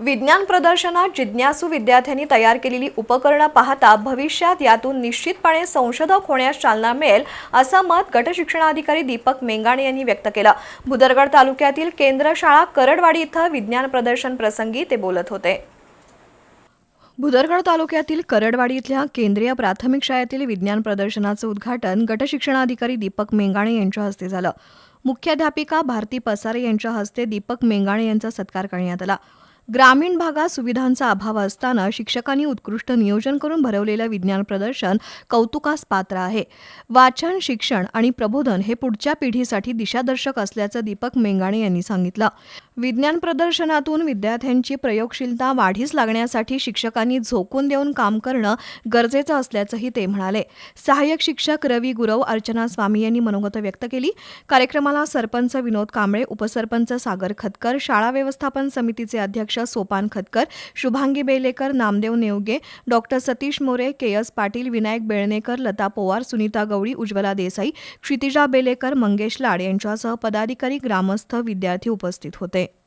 विज्ञान प्रदर्शनात जिज्ञासू विद्यार्थ्यांनी तयार केलेली उपकरणं पाहता भविष्यात यातून निश्चितपणे संशोधक होण्यास चालना मिळेल असं मत गटशिक्षणाधिकारी दीपक मेंगाणे यांनी व्यक्त केलं. भुदरगड तालुक्यातील केंद्र शाळा करडवाडी इथं विज्ञान प्रदर्शन प्रसंगी ते बोलत होते. भुदरगड तालुक्यातील करडवाडी इथल्या केंद्रीय प्राथमिक शाळेतील विज्ञान प्रदर्शनाचं उद्घाटन गटशिक्षणाधिकारी दीपक मेंगाणे यांच्या हस्ते झालं. मुख्याध्यापिका भारती पसारे यांच्या हस्ते दीपक मेंगाणे यांचा सत्कार करण्यात आला. ग्रामीण भागात सुविधांचा अभाव असताना शिक्षकांनी उत्कृष्ट नियोजन करून भरवलेलं विज्ञान प्रदर्शन कौतुकास पात्र आहे. वाचन शिक्षण आणि प्रबोधन हे पुढच्या पिढीसाठी दिशादर्शक असल्याचं दीपक मेंगाणे यांनी सांगितलं. विज्ञान प्रदर्शनातून विद्यार्थ्यांची प्रयोगशीलता वाढीस लागण्यासाठी शिक्षकांनी झोकून देऊन काम करणं गरजेचं असल्याचंही ते म्हणाले. सहाय्यक शिक्षक रवी गुरव अर्चना स्वामी यांनी मनोगत व्यक्त केली. कार्यक्रमाला सरपंच विनोद कांबळे उपसरपंच सागर खतकर शाळा व्यवस्थापन समितीचे अध्यक्ष Sopan Khatkar Shubhangi Belekar Namdev Nevge doctor Satish More K S Patil Vinayak Belnekar Lata Powar Sunita Gawali Ujjwala Desai Kshitija Belekar Mangesh Lad यांच्यासह पदाधिकारी ग्रामस्थ विद्यार्थी उपस्थित होते.